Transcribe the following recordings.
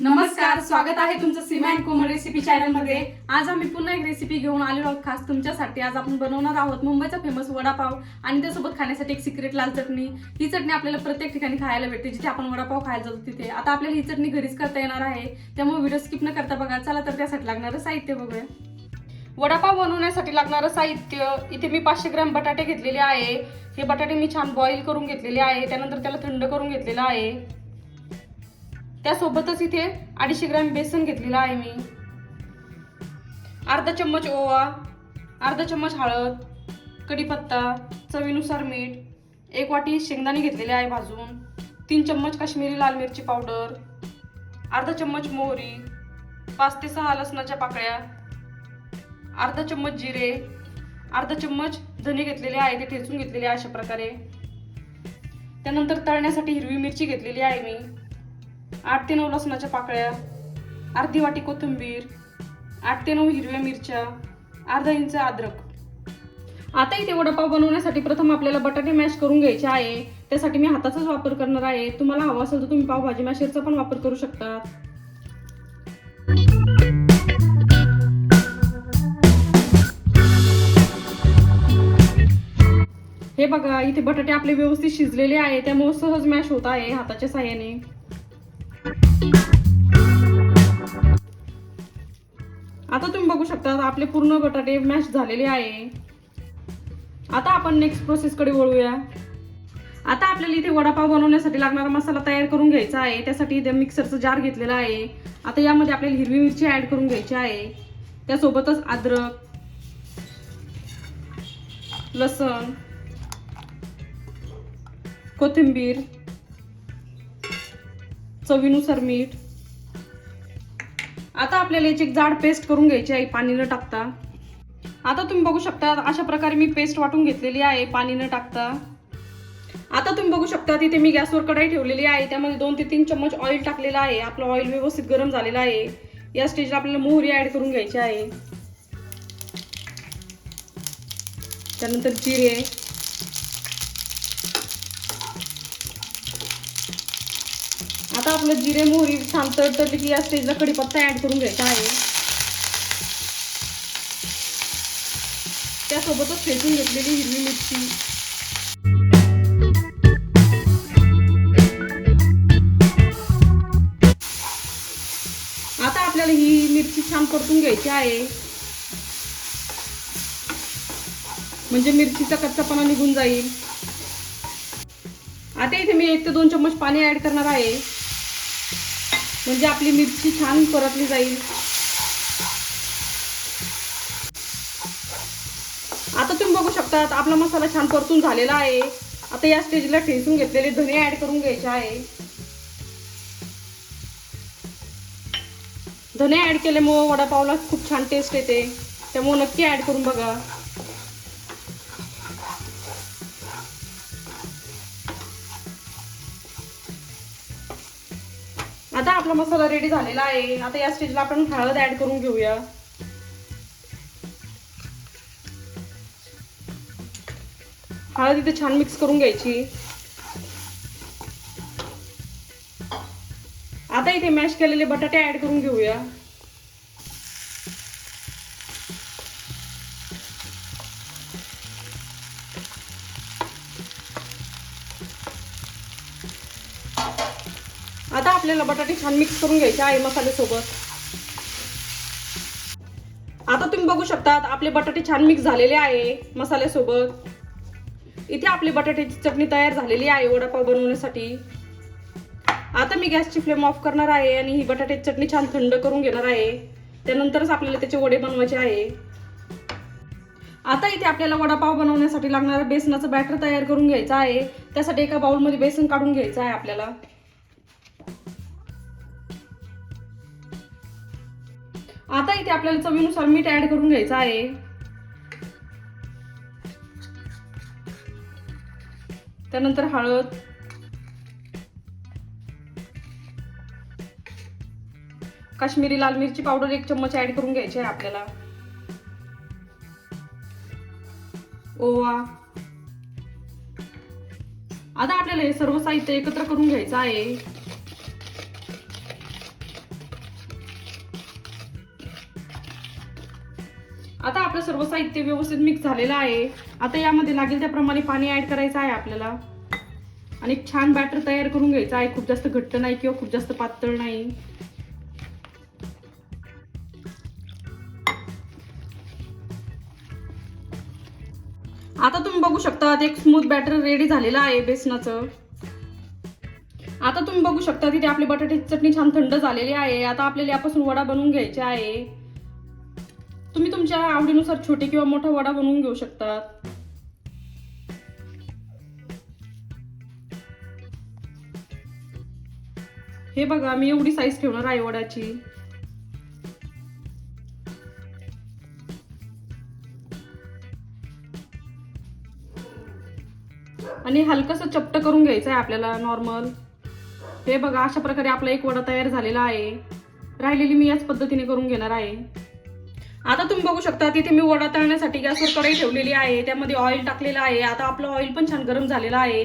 नमस्कार स्वागत आहे तुमचं सीमा अँड कोमल रेसिपी चॅनलमध्ये. आज आम्ही पुन्हा एक रेसिपी घेऊन आलेलो आहोत खास तुमच्यासाठी. आज आपण बनवणार आहोत मुंबईचा फेमस वडापाव आणि त्यासोबत खाण्यासाठी एक सिक्रेट लाल चटणी. ही चटणी आपल्याला प्रत्येक ठिकाणी खायला भेटते जिथे आपण वडापाव खायला जातो तिथे. आता आपल्याला ही चटणी घरीच करता येणार आहे. त्यामुळे व्हिडिओ स्किप न करता बघा. चला तर त्यासाठी लागणारं साहित्य बघूया. वडापाव बनवण्यासाठी लागणारं साहित्य इथे मी पाचशे ग्रॅम बटाटे घेतलेले आहे. हे बटाटे मी छान बॉईल करून घेतलेले आहे. त्यानंतर त्याला थंड करून घेतलेलं आहे. त्यासोबतच इथे अडीचशे ग्रॅम बेसन घेतलेलं आहे मी. अर्धा चम्मच ओवा अर्धा चम्मच हळद कढीपत्ता चवीनुसार मीठ एक वाटी शेंगदाणे घेतलेले आहे भाजून तीन चम्मच काश्मीरी लाल मिरची पावडर अर्धा चम्मच मोहरी पाच ते सहा लसणाच्या पाकळ्या अर्धा चम्मच जिरे अर्धा चम्मच धने घेतलेले आहे ते ठेचून घेतलेले आहे अशा प्रकारे. त्यानंतर तळण्यासाठी हिरवी मिरची घेतलेली आहे मी. आठ ते नऊ लसणाच्या पाकळ्या अर्धी वाटी कोथिंबीर आठ ते नऊ हिरव्या मिरच्या अर्धा इंच अद्रक. आता इथे वडापाव बनवण्यासाठी प्रथम आपल्याला बटाटे मॅश करून घ्यायचे आहे. त्यासाठी मी हाताचाच वापर करणार आहे. तुम्हाला हवा असेल तर तुम्ही पावभाजी मॅशरचा पण वापर करू शकता. हे बघा इथे बटाटे आपले व्यवस्थित शिजलेले आहे त्यामुळे सहज मॅश होत आहे हाताच्या साह्याने. आता तुम्ही बघू शकता आपले पूर्ण बटाटे मॅश झालेले आहे. आता आपण नेक्स्ट प्रोसेस कडे वळूया. आता आपल्याला इथे वडापाव बनवण्यासाठी लागणारा मसाला तयार करून घ्यायचा आहे. त्यासाठी इथे मिक्सरचं जार घेतलेला आहे. आता यामध्ये आपल्याला हिरवी मिरची ऍड करून घ्यायची आहे. त्यासोबतच अद्रक लसण कोथिंबीर चवीनुसार मीठ. आता आपल्याला याची एक जाड पेस्ट करून घ्यायची आहे पाणी न टाकता. आता तुम्ही बघू शकता अशा प्रकारे मी पेस्ट वाटून घेतलेली आहे पाणी न टाकता. आता तुम्ही बघू शकता तिथे मी गॅसवर कढाई ठेवलेली आहे त्यामध्ये दोन ते तीन चम्मच ऑइल टाकलेलं आहे. आपलं ऑइल व्यवस्थित गरम झालेलं आहे. या स्टेजला आपल्याला मोहरी ॲड करून घ्यायची आहे. त्यानंतर जिरे. आता आपलं जिरे मोहरी छान तडतडली की या स्टेजला कढीपत्ता ऍड करून घ्यायचा आहे. त्यासोबतच फेटून घेतलेली हिरवी मिरची. आता आपल्याला ही मिरची छान परतून घ्यायची आहे. म्हणजे मिरचीचा कच्चापणा निघून जाईल. आता इथे मी एक ते दोन चम्मच पाणी ऍड करणार आहे. म्हणजे आपली मिरची छान परतली जाईल. आता तुम्ही बघू शकता आपला मसाला छान परतून झालेला आहे. आता या स्टेजला ठेचून घेतलेले धने ऍड करून घ्यायचे आहे. धने ऍड केल्यामुळे वडापावला खूप छान टेस्ट येते. त्यामुळं नक्की ऍड करून बघा. आता आपला मसाला रेडी झालेला आहे. आता या स्टेजला आपण हळद ऍड करून घेऊया. हळद इथे छान मिक्स करून घ्यायची. आता इथे मॅश केलेले बटाटे ऍड करून घेऊया आता आपल्याला बटाटे छान मिक्स करून घ्यायचे आहे मसाल्यासोबत आता तुम्ही बघू शकतात आपले बटाटे छान मिक्स झालेले आहे मसाल्यासोबत इथे आपली बटाट्याची चटणी तयार झालेली आहे वडापाव बनवण्यासाठी. आता मी गॅसची फ्लेम ऑफ करणार आहे आणि ही बटाट्याची चटणी छान थंड करून घेणार आहे. त्यानंतरच आपल्याला त्याचे वडे बनवायचे आहे. आता इथे आपल्याला वडापाव बनवण्यासाठी लागणारा बेसनाचं बॅटर तयार करून घ्यायचं आहे. त्यासाठी एका बाउलमध्ये बेसन काढून घ्यायचं आहे आपल्याला. आता इथे आपल्याला चवीनुसार मीठ ऍड करून घ्यायचं आहे. त्यानंतर हळद. काश्मीरी लाल मिरची पावडर एक चम्मच ऍड करून घ्यायची आहे आपल्याला. ओवा. आता आपल्याला हे सर्व साहित्य एकत्र करून घ्यायचं आहे. आता आपलं सर्व साहित्य व्यवस्थित मिक्स झालेलं आहे. आता यामध्ये लागेल त्याप्रमाणे पाणी ऍड करायचं आहे आपल्याला. आणि एक छान बॅटर तयार करून घ्यायचं आहे. खूप जास्त घट्ट नाही किंवा खूप जास्त पातळ नाही. आता तुम्ही बघू शकता एक स्मूथ बॅटर रेडी झालेलं आहे बेसनाचं. आता तुम्ही बघू शकता तिथे आपली बटाट्याची चटणी छान थंड झालेली आहे. आता आपल्याला यापासून वडा बनवून घ्यायचे आहे. तुम्ही तुमच्या आवडीनुसार छोटे किंवा मोठा वडा बनवून घेऊ शकतात हे बघा मी एवढी साईज ठेवणार आहे वडाची आणि हलकस चपट करून घ्यायचं आहे आपल्याला नॉर्मल हे बघा अशा प्रकारे आपला एक वडा तयार झालेला आहे. राहिलेली मी याच पद्धतीने करून घेणार आहे. आता तुम्ही बघू शकता तिथे मी वडा तळण्यासाठी गॅसवर कढई ठेवलेली आहे त्यामध्ये ऑइल टाकलेलं आहे आता आपलं ऑइल पण छान गरम झालेलं आहे.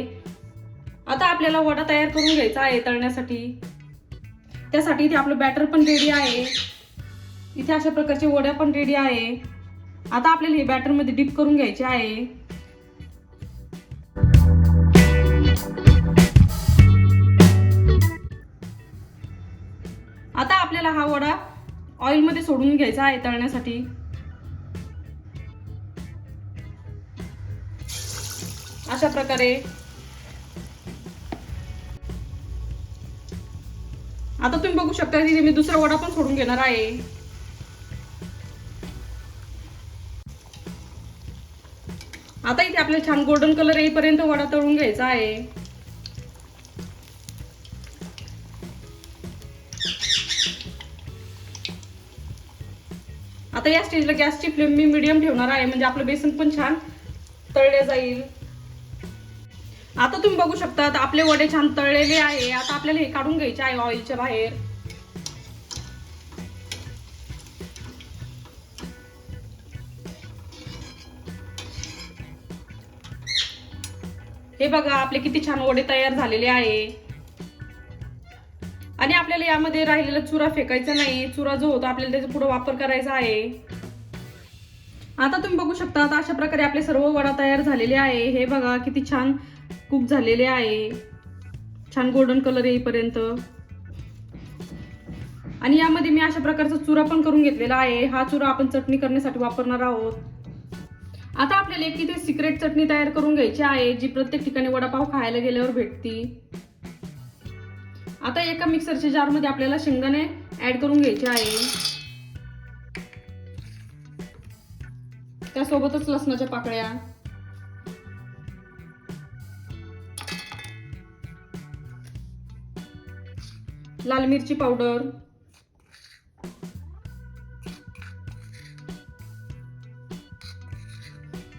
आता आपल्याला वडा तयार करून घ्यायचा आहे तळण्यासाठी. त्यासाठी इथे आपलं बॅटर पण रेडी आहे. इथे अशा प्रकारचे वड्या पण रेडी आहे. आता आपल्याला हे बॅटरमध्ये डीप डिप करून घ्यायचे आहे. आता आपल्याला हा वडा ऑइलमध्ये सोडून घ्यायचा आहे तळण्यासाठी. अशा प्रकारे. आता तुम्ही बघू शकता तिथे मी दुसरा वडा पण सोडून घेणार आहे. आता इथे आपल्याला छान गोल्डन कलर येईपर्यंत वडा तळून घ्यायचा आहे. आता या स्टेजला गॅसची फ्लेम मी मिडियम ठेवणार आहे म्हणजे आपलं बेसन पण छान तळले जाईल. आता तुम्ही बघू शकता आता आपले वडे छान तळलेले आहे. आता आपल्याला हे काढून घ्यायचे आहे ऑइलच्या बाहेर. हे बघा आपले किती छान वडे तयार झालेले आहे. आणि आपल्याला यामध्ये राहिलेला चुरा फेकायचा नाही. चुरा जो होता आपल्याला त्याचा पुढे वापर करायचा आहे. आता तुम्ही बघू शकता आता अशा प्रकारे आपले सर्व वडा तयार झालेले आहे. हे बघा किती छान कुक झालेले आहे. छान गोल्डन कलर येईपर्यंत. आणि यामध्ये मी अशा प्रकारचा चुरा पण करून घेतलेला आहे. हा चुरा आपण चटणी करण्यासाठी वापरणार आहोत. आता आपल्याला एक इथे सिक्रेट चटणी तयार करून घ्यायची आहे जी प्रत्येक ठिकाणी वडापाव खायला गेल्यावर भेटती. आता एका मिक्सरच्या जारमध्ये आपल्याला शेंगदाणे ऍड करून घ्यायचे आहे. त्यासोबतच लसणाच्या पाकळ्या. लाल मिरची पावडर.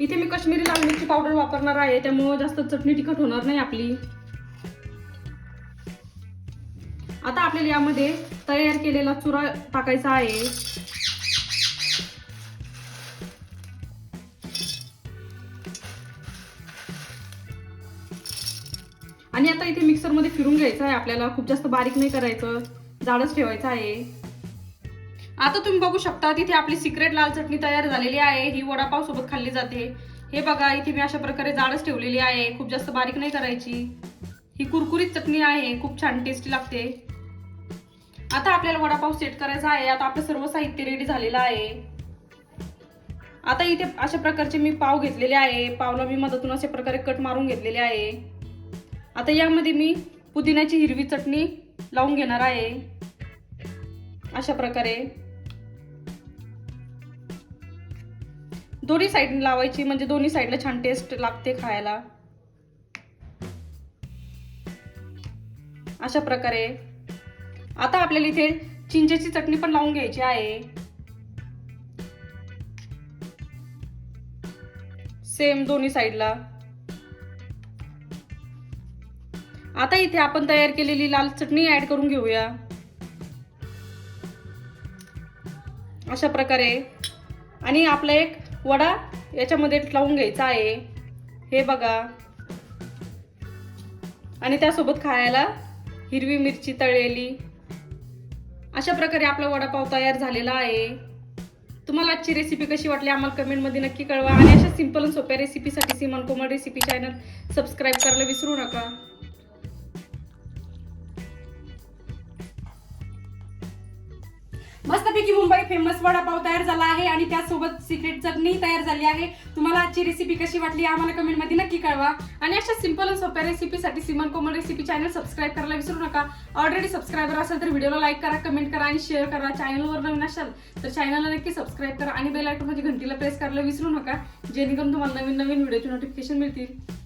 इथे मी कश्मीरी लाल मिरची पावडर वापरणार आहे त्यामुळे जास्त चटणी तिखट होणार नाही आपली. आपल्याला यामध्ये तयार केलेला चुरा टाकायचा आहे. आणि आता इथे मिक्सरमध्ये फिरून घ्यायचं आहे आपल्याला. खूप जास्त बारीक नाही करायचं. जाडच ठेवायचं आहे. आता तुम्ही बघू शकता तिथे आपली सिक्रेट लाल चटणी तयार झालेली आहे. ही वडापाव सोबत खाल्ली जाते. हे बघा इथे मी अशा प्रकारे जाडच ठेवलेली आहे. खूप जास्त बारीक नाही करायची. ही कुरकुरीत चटणी आहे. खूप छान टेस्टी लागते. आता आपल्याला वडापाव सेट करायचा आहे. आता आपलं सर्व साहित्य रेडी झालेलं आहे. आता इथे अशा प्रकारचे मी पाव घेतलेले आहे. पावला मी मधातून अशा प्रकारे कट मारून घेतलेले आहे. आता यामध्ये मी पुदिन्याची हिरवी चटणी लावून घेणार आहे. अशा प्रकारे. दोन्ही साईडने लावायची म्हणजे दोन्ही साईडला छान टेस्ट लागते खायला. अशा प्रकारे. आता आपल्याला इथे चिंचेची चटणी पण लावून घ्यायची आहे. सेम दोन्ही साईडला आता इथे आपण तयार केलेली लाल चटणी ऍड करून घेऊया. अशा प्रकारे. आणि आपला एक वडा याच्यामध्ये लावून घ्यायचा आहे. हे बघा. आणि त्यासोबत खायला हिरवी मिरची तळलेली. अशा प्रकारे आपला वडापाव तयार झालेला आहे. तुम्हाला आजची रेसिपी कशी वाटली आम्हाला कमेंटमध्ये नक्की कळवा. आणि अशा सिंपल आणि सोप्या रेसिपीसाठी Siman Komal recipe channel subscribe करायला विसरू नका. मस्तपैकी मुंबई फेमस वडापाव तयार झाला आहे आणि त्यासोबत सिक्रेट चटणी तयार झाली आहे. तुम्हाला आजची रेसिपी कशी वाटली आम्हाला कमेंटमध्ये नक्की कळवा. आणि अशा सिंपल आणि सोप्या रेसिपीसाठी Siman Komal recipe channel subscribe करायला विसरू नका. ऑलरेडी सबस्क्रायबर असेल तर व्हिडिओला लाईक करा कमेंट करा आणि शेअर करा. चॅनलवर नवीन असाल तर चॅनलला नक्की सबस्क्राईब करा आणि बेल आयकॉनमध्ये म्हणजे घंटीला प्रेस करायला विसरू नका. जेणेकरून तुम्हाला नवीन नवीन व्हिडिओचे नोटिफिकेशन मिळतील.